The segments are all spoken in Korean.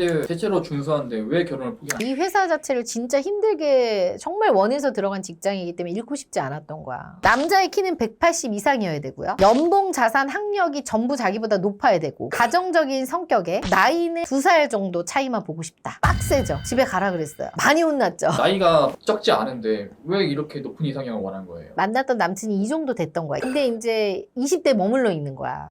근데 대체로 준수한데 왜 결혼을 포기하냐? 이 회사 자체를 진짜 힘들게 정말 원해서 들어간 직장이기 때문에 잃고 싶지 않았던 거야. 남자의 키는 180 이상이어야 되고요. 연봉, 자산, 학력이 전부 자기보다 높아야 되고 가정적인 성격에 나이는 두 살 정도 차이만 보고 싶다. 빡세죠. 집에 가라 그랬어요. 많이 혼났죠. 나이가 적지 않은데 왜 이렇게 높은 이상형을 원한 거예요? 만났던 남친이 이 정도 됐던 거야. 근데 이제 20대 머물러 있는 거야.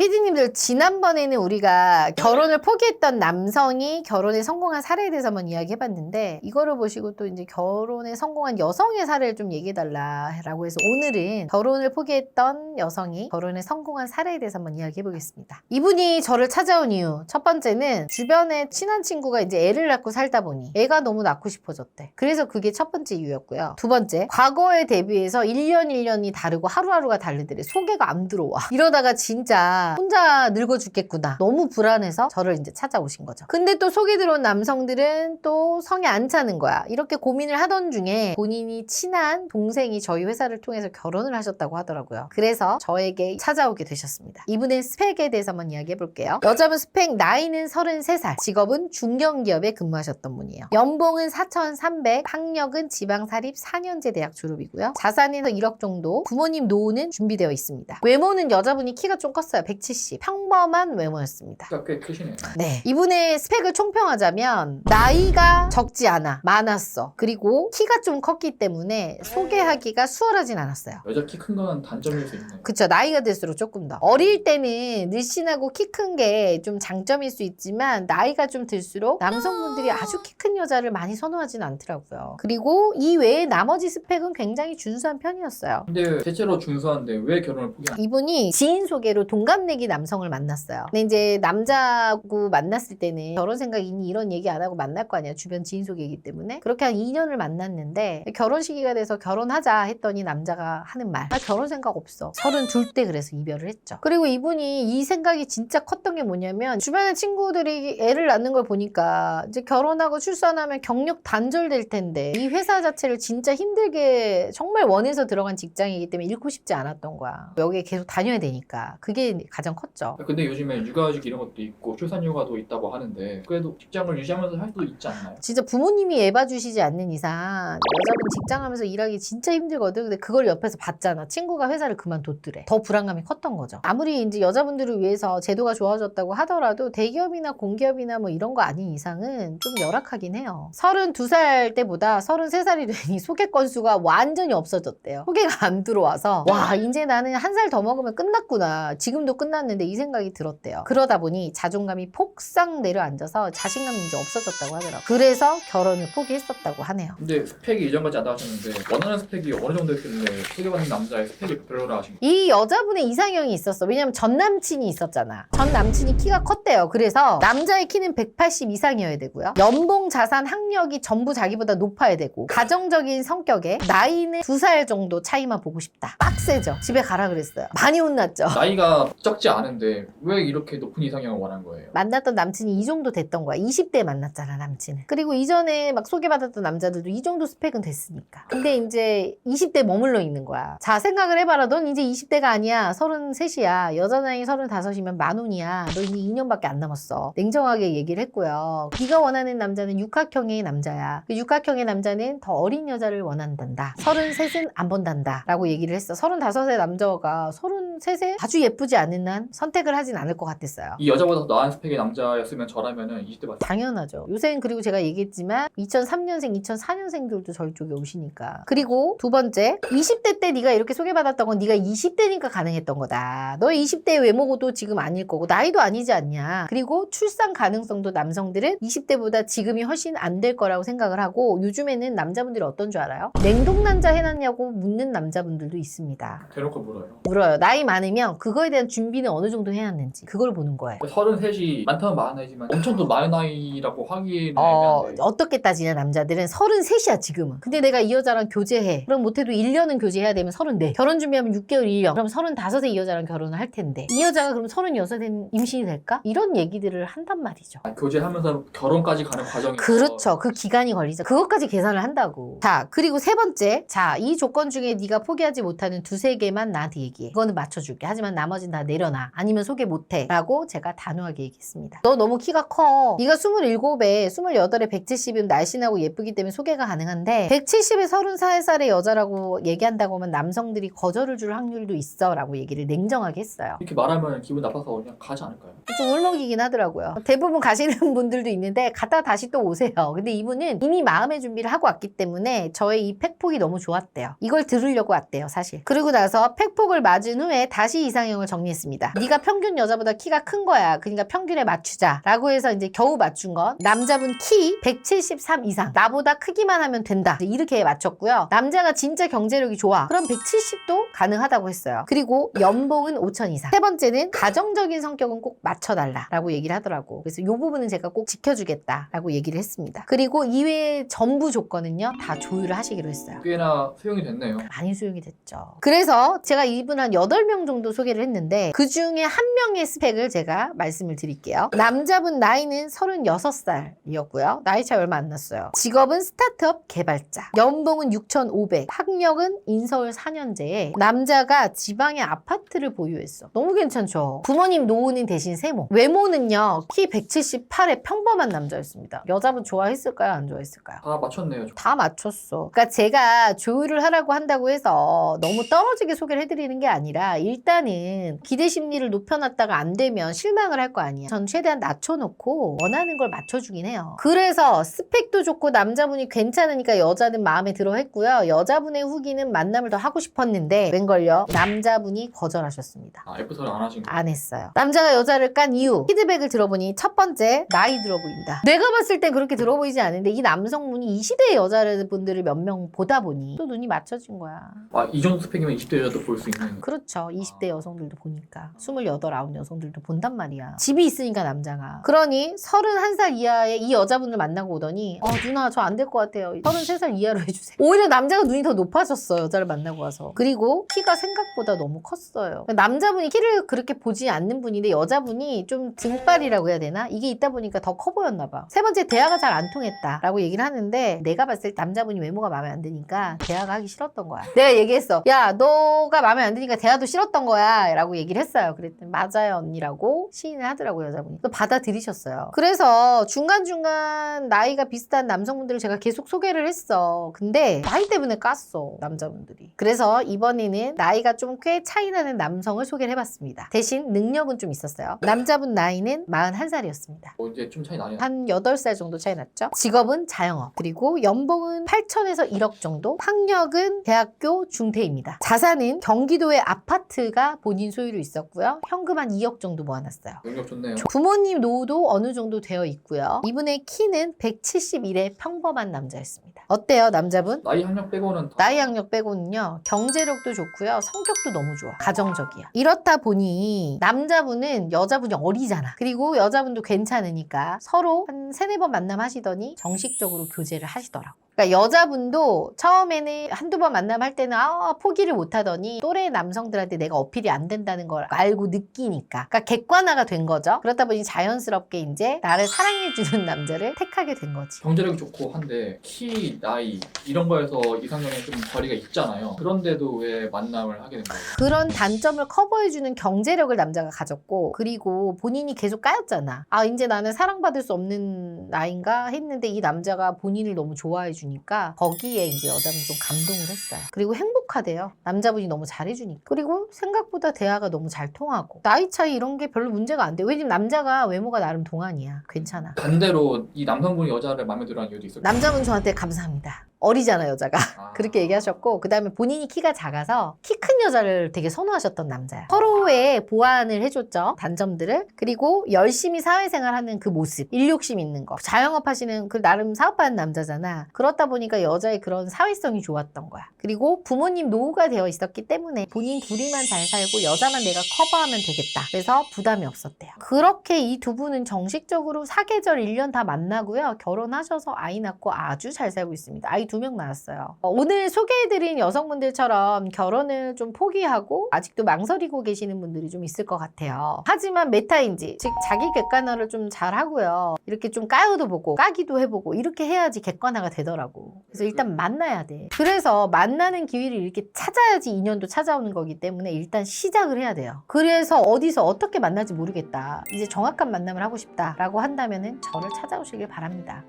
피디님들 지난번에는 우리가 결혼을 포기했던 남성이 결혼에 성공한 사례에 대해서 한번 이야기해봤는데 이거를 보시고 또 이제 결혼에 성공한 여성의 사례를 좀 얘기해달라라고 해서 오늘은 결혼을 포기했던 여성이 결혼에 성공한 사례에 대해서 한번 이야기해보겠습니다. 이분이 저를 찾아온 이유 첫 번째는 주변에 친한 친구가 이제 애를 낳고 살다 보니 애가 너무 낳고 싶어졌대. 그래서 그게 첫 번째 이유였고요. 두 번째 과거에 대비해서 1년 1년이 다르고 하루하루가 다르더래. 소개가 안 들어와. 이러다가 진짜 혼자 늙어 죽겠구나. 너무 불안해서 저를 이제 찾아오신 거죠. 근데 또 소개 들어온 남성들은 또 성에 안 차는 거야. 이렇게 고민을 하던 중에 본인이 친한 동생이 저희 회사를 통해서 결혼을 하셨다고 하더라고요. 그래서 저에게 찾아오게 되셨습니다. 이분의 스펙에 대해서 한번 이야기해 볼게요. 여자분 스펙 나이는 33살, 직업은 중견기업에 근무하셨던 분이에요. 연봉은 4,300, 학력은 지방사립 4년제 대학 졸업이고요. 자산은 1억 정도, 부모님 노후는 준비되어 있습니다. 외모는 여자분이 키가 좀 컸어요. 170. 평범한 외모였습니다. 꽤 크시네요. 네. 이분의 스펙을 총평하자면 나이가 적지 않아. 많았어. 그리고 키가 좀 컸기 때문에 소개하기가 수월하진 않았어요. 여자 키큰 거는 단점일 수 있네요. 그쵸. 나이가 들수록 조금 더. 어릴 때는 늘씬하고 키 큰 게 좀 장점일 수 있지만 나이가 좀 들수록 남성분들이 아주 키 큰 여자를 많이 선호하진 않더라고요. 그리고 이 외에 나머지 스펙은 굉장히 준수한 편이었어요. 근데 대체로 준수한데 왜 결혼을 포기하냐? 이분이 지인 소개로 동갑내 기 남성을 만났어요. 근데 이제 남자하고 만났을 때는 결혼 생각 있니 이런 얘기 안 하고 만날 거 아니야. 주변 지인 소개이기 때문에. 그렇게 한 2년을 만났는데 결혼 시기가 돼서 결혼하자 했더니 남자가 하는 말. 나 결혼 생각 없어. 서른 둘때 그래서 이별을 했죠. 그리고 이분이 이 생각이 진짜 컸던 게 뭐냐면 주변의 친구들이 애를 낳는 걸 보니까 이제 결혼하고 출산하면 경력 단절될 텐데 이 회사 자체를 진짜 힘들게 정말 원해서 들어간 직장이기 때문에 잃고 싶지 않았던 거야. 여기에 계속 다녀야 되니까. 그게 가장 컸죠. 근데 요즘에 육아휴직 이런 것도 있고 출산휴가도 있다고 하는데 그래도 직장을 유지하면서 할 수도 있지 않나요? 진짜 부모님이 애 봐 주시지 않는 이상 여자분 직장 하면서 일하기 진짜 힘들거든. 근데 그걸 옆에서 봤잖아. 친구가 회사를 그만뒀더래. 더 불안감이 컸던 거죠. 아무리 이제 여자분들을 위해서 제도가 좋아졌다고 하더라도 대기업이나 공기업이나 뭐 이런 거 아닌 이상은 좀 열악하긴 해요. 32살 때보다 33살이 되니 소개 건수가 완전히 없어졌대요. 소개가 안 들어와서 와 이제 나는 한 살 더 먹으면 끝났구나. 지금도 끝 났는데 이 생각이 들었대요. 그러다 보니 자존감이 폭삭 내려앉아서 자신감이 이제 없어졌다고 하더라고요. 그래서 결혼을 포기했었다고 하네요. 근데 스펙이 이전까지 안 나왔었는데 원하는 스펙이 어느 정도 있길래 소개받는 남자의 스펙이 별로라 하신 거예요? 이 여자분의 이상형이 있었어. 왜냐면 전 남친이 있었잖아. 전 남친이 키가 컸대요. 그래서 남자의 키는 180 이상이어야 되고요. 연봉, 자산, 학력이 전부 자기보다 높아야 되고 가정적인 성격에 나이는 두 살 정도 차이만 보고 싶다. 빡세죠. 집에 가라 그랬어요. 많이 혼났죠. 나이가 적지 않은데 왜 이렇게 높은 이상형을 원한 거예요? 만났던 남친이 이 정도 됐던 거야. 20대 만났잖아, 남친은. 그리고 이전에 막 소개받았던 남자들도 이 정도 스펙은 됐으니까. 근데 이제 20대 머물러 있는 거야. 자, 생각을 해봐라. 넌 이제 20대가 아니야. 33이야. 여자 나이 35이면 만 원이야. 너 이제 2년밖에 안 남았어. 냉정하게 얘기를 했고요. 네가 원하는 남자는 육각형의 남자야. 그 육각형의 남자는 더 어린 여자를 원한단다. 33은 안 본단다. 라고 얘기를 했어. 35의 남자가 33에 아주 예쁘지 않은 한 선택을 하진 않을 것 같았어요. 이 여자보다 더 나은 스펙의 남자였으면 저라면은 20대 맞 당연하죠. 요새는 그리고 제가 얘기했지만 2003년생, 2004년생들도 저희 쪽에 오시니까. 그리고 두 번째, 20대 때 네가 이렇게 소개받았던 건 네가 20대니까 가능했던 거다. 너 20대 외모고도 지금 아닐 거고 나이도 아니지 않냐. 그리고 출산 가능성도 남성들은 20대보다 지금이 훨씬 안 될 거라고 생각을 하고 요즘에는 남자분들이 어떤 줄 알아요? 냉동 난자 해놨냐고 묻는 남자분들도 있습니다. 대놓고 물어요. 물어요. 나이 많으면 그거에 대한 준비는 어느 정도 해놨는지 그걸 보는 거예요. 33이 많다면 많은 나이지만 엄청 또 많은 나이라고 하기에는 어, 애매한데 어떻게 따지냐, 남자들은 33이야, 지금은. 근데 내가 이 여자랑 교제해. 그럼 못해도 1년은 교제해야 되면 34. 결혼 준비하면 6개월 1년. 그럼 35에 이 여자랑 결혼을 할 텐데. 이 여자가 그럼 36에 임신이 될까? 이런 얘기들을 한단 말이죠. 아니, 교제하면서 결혼까지 가는 과정이 그렇죠. 그 기간이 걸리죠. 그것까지 계산을 한다고. 자, 그리고 세 번째. 자, 이 조건 중에 네가 포기하지 못하는 두세 개만 나한테 얘기해. 이거는 맞춰 맞춰줄게. 하지만 나머지는 다 내려놔. 아니면 소개 못해. 라고 제가 단호하게 얘기했습니다. 너 너무 키가 커. 네가 27에 28에 170이면 날씬하고 예쁘기 때문에 소개가 가능한데 170에 34살의 여자라고 얘기한다고 하면 남성들이 거절을 줄 확률도 있어 라고 얘기를 냉정하게 했어요. 이렇게 말하면 기분 나빠서 그냥 가지 않을까요? 좀 울먹이긴 하더라고요. 대부분 가시는 분들도 있는데 갔다가 다시 또 오세요. 근데 이분은 이미 마음의 준비를 하고 왔기 때문에 저의 이 팩폭이 너무 좋았대요. 이걸 들으려고 왔대요, 사실. 그리고 나서 팩폭을 맞은 후에 다시 이상형을 정리했습니다. 네가 평균 여자보다 키가 큰 거야. 그러니까 평균에 맞추자. 라고 해서 이제 겨우 맞춘 건 남자분 키 173 이상. 나보다 크기만 하면 된다. 이렇게 맞췄고요. 남자가 진짜 경제력이 좋아. 그럼 170도 가능하다고 했어요. 그리고 연봉은 5천 이상. 세 번째는 가정적인 성격은 꼭 맞춰달라. 라고 얘기를 하더라고. 그래서 이 부분은 제가 꼭 지켜주겠다. 라고 얘기를 했습니다. 그리고 이외의 전부 조건은요. 다 조율을 하시기로 했어요. 꽤나 수용이 됐네요. 많이 수용이 됐죠. 그래서 제가 이분 한 8명 정도 소개를 했는데 그 중에 한 명의 스펙을 제가 말씀을 드릴게요. 남자분 나이는 36살이었고요. 나이 차이 얼마 안 났어요. 직업은 스타트업 개발자. 연봉은 6,500. 학력은 인서울 4년제에 남자가 지방에 아파트를 보유했어. 너무 괜찮죠? 부모님 노은인 대신 세모. 외모는요. 키 178에 평범한 남자였습니다. 여자분 좋아했을까요? 안 좋아했을까요? 다 맞췄네요. 다 맞췄어. 그러니까 제가 조율을 하라고 한다고 해서 너무 떨어지게 소개를 해드리는 게 아니라 일단은 기대 심리를 높여놨다가 안 되면 실망을 할 거 아니야. 전 최대한 낮춰놓고 원하는 걸 맞춰주긴 해요. 그래서 스펙도 좋고 남자분이 괜찮으니까 여자는 마음에 들어 했고요. 여자분의 후기는 만남을 더 하고 싶었는데 웬걸요? 남자분이 거절하셨습니다. 아, F서를 안 하신 거. 안 했어요. 남자가 여자를 깐 이유 피드백을 들어보니 첫 번째 나이 들어 보인다. 내가 봤을 땐 그렇게 들어 보이지 않은데 이 남성분이 20대 여자분들을 몇 명 보다 보니 또 눈이 맞춰진 거야. 아, 이 정도 스펙이면 20대 여자도 볼 수 있는. 그렇죠. 20대 여성들도 보니까 28, 9 여성들도 본단 말이야. 집이 있으니까 남자가. 그러니 31살 이하의 이 여자분을 만나고 오더니 어 누나 저 안 될 것 같아요. 33살 이하로 해주세요. 오히려 남자가 눈이 더 높아졌어. 여자를 만나고 와서. 그리고 키가 생각보다 너무 컸어요. 남자분이 키를 그렇게 보지 않는 분인데 여자분이 좀 등발이라고 해야 되나? 이게 있다 보니까 더 커 보였나 봐. 세 번째 대화가 잘 안 통했다라고 얘기를 하는데 내가 봤을 때 남자분이 외모가 마음에 안 드니까 대화가 하기 싫었던 거야. 내가 얘기했어. 야 너가 마음에 안 드니까 대화도 싫 었던 거야 라고 얘기를 했어요. 그랬더니 맞아요 언니라고 시인을 하더라고요 여자분이. 또 받아들이셨어요. 그래서 중간중간 나이가 비슷한 남성분들을 제가 계속 소개를 했어. 근데 나이 때문에 깠어 남자분들이. 그래서 이번에는 나이가 좀 꽤 차이 나는 남성을 소개를 해봤습니다. 대신 능력은 좀 있었어요. 남자분 나이는 41살이었습니다. 뭐 이제 좀 차이 나네요. 한 8살 정도 차이 났죠. 직업은 자영업. 그리고 연봉은 8천에서 1억 정도. 학력은 대학교 중퇴입니다. 자산은 경기도의 아파트 가 본인 소유로 있었고요. 현금 한 2억 정도 모아놨어요. 능력 좋네요. 부모님 노후도 어느 정도 되어 있고요. 이분의 키는 171의 평범한 남자였습니다. 어때요, 남자분? 나이 학력 빼고는 다 나이 학력 빼고는요 경제력도 좋고요 성격도 너무 좋아 가정적이야 이렇다 보니 남자분은 여자분이 어리잖아 그리고 여자분도 괜찮으니까 서로 한 세네 번 만남하시더니 정식적으로 교제를 하시더라고 그러니까 여자분도 처음에는 한두 번 만남할 때는 아, 포기를 못 하더니 또래 남성들한테 내가 어필이 안 된다는 걸 알고 느끼니까 그러니까 객관화가 된 거죠 그렇다 보니 자연스럽게 이제 나를 사랑해주는 남자를 택하게 된 거지 경제력이 좋고 한데 키, 나이 이런 거에서 이상형에 좀 거리가 있잖아요. 그런데도 왜 만남을 하게 된 거예요? 그런 단점을 커버해주는 경제력을 남자가 가졌고 그리고 본인이 계속 까였잖아. 아 이제 나는 사랑받을 수 없는 나인가 했는데 이 남자가 본인을 너무 좋아해 주니 까 거기에 이제 여자는 좀 감동을 했어요. 그리고 행복하대요. 남자분이 너무 잘해주니까. 그리고 생각보다 대화가 너무 잘 통하고 나이 차이 이런 게 별로 문제가 안 돼. 왜냐면 남자가 외모가 나름 동안이야. 괜찮아. 반대로 이 남성분이 여자를 마음에 들어하는 이유도 있을까요? 남자분 저한테 감사합니다. 어리잖아 여자가. 아, 그렇게 얘기하셨고 그 다음에 본인이 키가 작아서 키 큰 여자를 되게 선호하셨던 남자야. 서로의 보완을 해줬죠. 단점들을. 그리고 열심히 사회생활하는 그 모습. 일욕심 있는 거. 자영업 하시는 그 나름 사업하는 남자잖아. 그 렇다 보니까 여자의 그런 사회성이 좋았던 거야. 그리고 부모님 노후가 되어 있었기 때문에 본인 둘이만 잘 살고 여자만 내가 커버하면 되겠다. 그래서 부담이 없었대요. 그렇게 이 두 분은 정식적으로 사계절 1년 다 만나고요. 결혼하셔서 아이 낳고 아주 잘 살고 있습니다. 아이 두 명 낳았어요. 어, 오늘 소개해드린 여성분들처럼 결혼을 좀 포기하고 아직도 망설이고 계시는 분들이 좀 있을 것 같아요. 하지만 메타인지, 즉 자기 객관화를 좀 잘 하고요. 이렇게 좀 까여도 보고 까기도 해보고 이렇게 해야지 객관화가 되더라고요. 하더라고. 그래서 일단 만나야 돼. 그래서 만나는 기회를 이렇게 찾아야지 인연도 찾아오는 거기 때문에 일단 시작을 해야 돼요. 그래서 어디서 어떻게 만날지 모르겠다. 이제 정확한 만남을 하고 싶다라고 한다면은 저를 찾아오시길 바랍니다.